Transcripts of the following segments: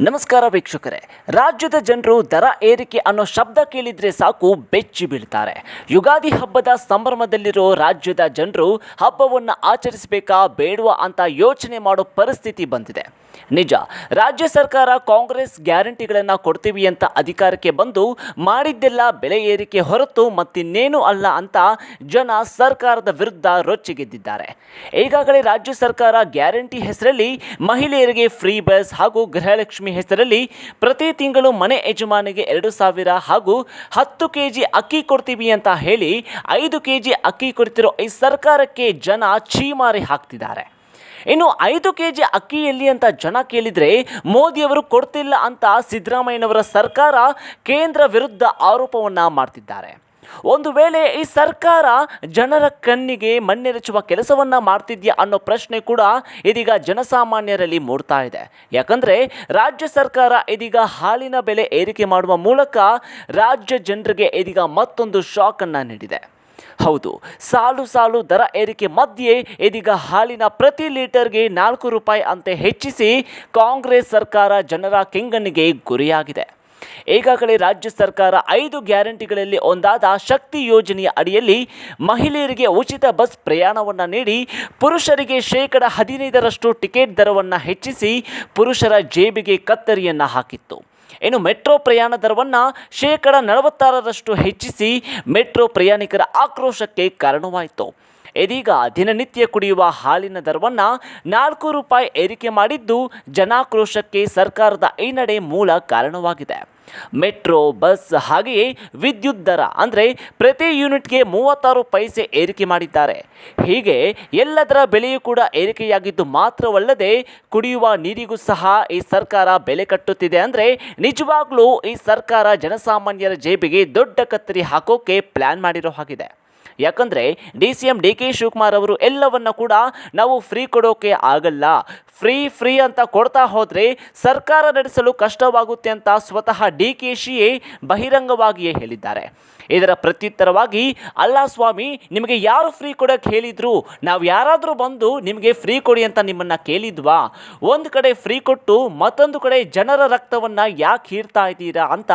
ನಮಸ್ಕಾರ ವೀಕ್ಷಕರೇ. ರಾಜ್ಯದ ಜನರು ದರ ಏರಿಕೆ ಅನ್ನೋ ಶಬ್ದ ಕೇಳಿದ್ರೆ ಸಾಕು ಬೆಚ್ಚಿ ಬೀಳ್ತಾರೆ. ಯುಗಾದಿ ಹಬ್ಬದ ಸಂಭ್ರಮದಲ್ಲಿರೋ ರಾಜ್ಯದ ಜನರು ಹಬ್ಬವನ್ನು ಆಚರಿಸಬೇಕಾ ಬೇಡವಾ ಅಂತ ಯೋಚನೆ ಮಾಡೋ ಪರಿಸ್ಥಿತಿ ಬಂದಿದೆ. ನಿಜ, ರಾಜ್ಯ ಸರ್ಕಾರ ಕಾಂಗ್ರೆಸ್ ಗ್ಯಾರಂಟಿಗಳನ್ನು ಕೊಡ್ತೀವಿ ಅಂತ ಅಧಿಕಾರಕ್ಕೆ ಬಂದು ಮಾಡಿದ್ದೆಲ್ಲ ಬೆಲೆ ಏರಿಕೆ ಹೊರತು ಮತ್ತಿನ್ನೇನು ಅಲ್ಲ ಅಂತ ಜನ ಸರ್ಕಾರದ ವಿರುದ್ಧ ರೊಚ್ಚಿಗೆದ್ದಿದ್ದಾರೆ. ಈಗಾಗಲೇ ರಾಜ್ಯ ಸರ್ಕಾರ ಗ್ಯಾರಂಟಿ ಹೆಸರಲ್ಲಿ ಮಹಿಳೆಯರಿಗೆ ಫ್ರೀ ಬಸ್ ಹಾಗೂ ಗೃಹಲಕ್ಷ್ಮಿ ಹೆಸರಲ್ಲಿ ಪ್ರತಿ ತಿಂಗಳು ಮನೆ ಯಜಮಾನಿಗೆ ಎರಡು ಸಾವಿರ ಹಾಗೂ ಹತ್ತು ಕೆ ಜಿ ಅಕ್ಕಿ ಕೊಡ್ತೀವಿ ಅಂತ ಹೇಳಿ ಐದು ಕೆ ಜಿ ಅಕ್ಕಿ ಕೊಡ್ತಿರೋ ಈ ಸರ್ಕಾರಕ್ಕೆ ಜನ ಛೀಮಾರಿ ಹಾಕ್ತಿದ್ದಾರೆ. ಇನ್ನು ಐದು ಕೆ ಜಿ ಅಕ್ಕಿ ಎಲ್ಲಿ ಅಂತ ಜನ ಕೇಳಿದರೆ ಮೋದಿಯವರು ಕೊಡ್ತಿಲ್ಲ ಅಂತ ಸಿದ್ದರಾಮಯ್ಯನವರ ಸರ್ಕಾರ ಕೇಂದ್ರ ವಿರುದ್ಧ ಆರೋಪವನ್ನು ಮಾಡ್ತಿದ್ದಾರೆ. ಒಂದು ವೇಳೆ ಈ ಸರ್ಕಾರ ಜನರ ಕಣ್ಣಿಗೆ ಮಣ್ಣೆರಚುವ ಕೆಲಸವನ್ನ ಮಾಡ್ತಿದ್ಯಾ ಅನ್ನೋ ಪ್ರಶ್ನೆ ಕೂಡ ಇದೀಗ ಜನಸಾಮಾನ್ಯರಲ್ಲಿ ಮೂಡ್ತಾ ಇದೆ. ಯಾಕಂದ್ರೆ ರಾಜ್ಯ ಸರ್ಕಾರ ಇದೀಗ ಹಾಲಿನ ಬೆಲೆ ಏರಿಕೆ ಮಾಡುವ ಮೂಲಕ ರಾಜ್ಯ ಜನರಿಗೆ ಇದೀಗ ಮತ್ತೊಂದು ಶಾಕ್ ನೀಡಿದೆ. ಹೌದು, ಸಾಲು ಸಾಲು ದರ ಏರಿಕೆ ಮಧ್ಯೆ ಇದೀಗ ಹಾಲಿನ ಪ್ರತಿ ಲೀಟರ್ಗೆ ನಾಲ್ಕು ರೂಪಾಯಿ ಅಂತೆ ಹೆಚ್ಚಿಸಿ ಕಾಂಗ್ರೆಸ್ ಸರ್ಕಾರ ಜನರ ಕೆಂಗಣ್ಣಿಗೆ ಗುರಿಯಾಗಿದೆ. ಈಗಾಗಲೇ ರಾಜ್ಯ ಸರ್ಕಾರ ಐದು ಗ್ಯಾರಂಟಿಗಳಲ್ಲಿ ಒಂದಾದ ಶಕ್ತಿ ಯೋಜನೆಯ ಅಡಿಯಲ್ಲಿ ಮಹಿಳೆಯರಿಗೆ ಉಚಿತ ಬಸ್ ಪ್ರಯಾಣವನ್ನು ನೀಡಿ ಪುರುಷರಿಗೆ ಶೇಕಡ ಹದಿನೈದರಷ್ಟು ಟಿಕೆಟ್ ದರವನ್ನು ಹೆಚ್ಚಿಸಿ ಪುರುಷರ ಜೇಬಿಗೆ ಕತ್ತರಿಯನ್ನು ಹಾಕಿತ್ತು. ಇನ್ನು ಮೆಟ್ರೋ ಪ್ರಯಾಣ ದರವನ್ನು ಶೇಕಡ ನಲವತ್ತಾರರಷ್ಟು ಹೆಚ್ಚಿಸಿ ಮೆಟ್ರೋ ಪ್ರಯಾಣಿಕರ ಆಕ್ರೋಶಕ್ಕೆ ಕಾರಣವಾಯಿತು. ಇದೀಗ ದಿನನಿತ್ಯ ಕುಡಿಯುವ ಹಾಲಿನ ದರವನ್ನು ನಾಲ್ಕು ರೂಪಾಯಿ ಏರಿಕೆ ಮಾಡಿದ್ದು ಜನಾಕ್ರೋಶಕ್ಕೆ ಸರ್ಕಾರದ ಈ ನಡೆ ಮೂಲ ಕಾರಣವಾಗಿದೆ. ಮೆಟ್ರೋ, ಬಸ್ ಹಾಗೆಯೇ ವಿದ್ಯುತ್ ದರ ಅಂದರೆ ಪ್ರತಿ ಯೂನಿಟ್ಗೆ ಮೂವತ್ತಾರು ಪೈಸೆ ಏರಿಕೆ ಮಾಡಿದ್ದಾರೆ. ಹೀಗೆ ಎಲ್ಲದರ ಬೆಲೆಯೂ ಕೂಡ ಏರಿಕೆಯಾಗಿದ್ದು ಮಾತ್ರವಲ್ಲದೆ ಕುಡಿಯುವ ನೀರಿಗೂ ಸಹ ಈ ಸರ್ಕಾರ ಬೆಲೆ ಕಟ್ಟುತ್ತಿದೆ ಅಂದರೆ ನಿಜವಾಗ್ಲೂ ಈ ಸರ್ಕಾರ ಜನಸಾಮಾನ್ಯರ ಜೇಬಿಗೆ ದೊಡ್ಡ ಕತ್ತರಿ ಹಾಕೋಕೆ ಪ್ಲ್ಯಾನ್ ಮಾಡಿರೋ ಹಾಗಿದೆ. ಯಾಕಂದರೆ D C M D K Shivakumar ಅವರು ಎಲ್ಲವನ್ನ ಕೂಡ ನಾವು ಫ್ರೀ ಕೊಡೋಕೆ ಆಗಲ್ಲ. ಫ್ರೀ ಫ್ರೀ ಅಂತ ಕೊಡ್ತಾ ಹೋದರೆ ಸರ್ಕಾರ ನಡೆಸಲು ಕಷ್ಟವಾಗುತ್ತೆ ಅಂತ ಸ್ವತಃ ಡಿ ಕೆ ಶಿಯೇ ಬಹಿರಂಗವಾಗಿಯೇ ಹೇಳಿದ್ದಾರೆ. ಇದರ ಪ್ರತ್ಯುತ್ತರವಾಗಿ, ಅಲ್ಲ ಸ್ವಾಮಿ, ನಿಮಗೆ ಯಾರು ಫ್ರೀ ಕೊಡೋಕ್ಕೆ ಹೇಳಿದ್ರು? ನಾವು ಯಾರಾದರೂ ಬಂದು ನಿಮಗೆ ಫ್ರೀ ಕೊಡಿ ಅಂತ ನಿಮ್ಮನ್ನು ಕೇಳಿದ್ವಾ? ಒಂದು ಕಡೆ ಫ್ರೀ ಕೊಟ್ಟು ಮತ್ತೊಂದು ಕಡೆ ಜನರ ರಕ್ತವನ್ನು ಯಾಕೆ ಹೀರ್ತಾ ಇದ್ದೀರಾ ಅಂತ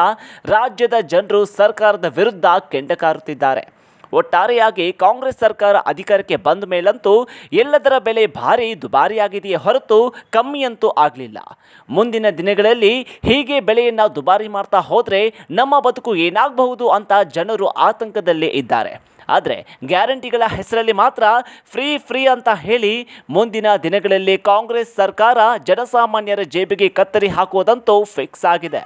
ರಾಜ್ಯದ ಜನರು ಸರ್ಕಾರದ ವಿರುದ್ಧ ಕೆಂಡಕಾರುತ್ತಿದ್ದಾರೆ. ಒಟ್ಟಾರೆಯಾಗಿ ಕಾಂಗ್ರೆಸ್ ಸರ್ಕಾರ ಅಧಿಕಾರಕ್ಕೆ ಬಂದ ಮೇಲಂತೂ ಎಲ್ಲದರ ಬೆಲೆ ಭಾರಿ ದುಬಾರಿಯಾಗಿದೆಯೇ ಹೊರತು ಕಮ್ಮಿಯಂತೂ ಆಗಲಿಲ್ಲ. ಮುಂದಿನ ದಿನಗಳಲ್ಲಿ ಹೀಗೆ ಬೆಲೆಯನ್ನು ದುಬಾರಿ ಮಾಡ್ತಾ ಹೋದರೆ ನಮ್ಮ ಬದುಕು ಏನಾಗಬಹುದು ಅಂತ ಜನರು ಆತಂಕದಲ್ಲೇ ಇದ್ದಾರೆ. ಆದರೆ ಗ್ಯಾರಂಟಿಗಳ ಹೆಸರಲ್ಲಿ ಮಾತ್ರ ಫ್ರೀ ಫ್ರೀ ಅಂತ ಹೇಳಿ ಮುಂದಿನ ದಿನಗಳಲ್ಲಿ ಕಾಂಗ್ರೆಸ್ ಸರ್ಕಾರ ಜನಸಾಮಾನ್ಯರ ಜೇಬಿಗೆ ಕತ್ತರಿ ಹಾಕುವುದಂತೂ ಫಿಕ್ಸ್ ಆಗಿದೆ.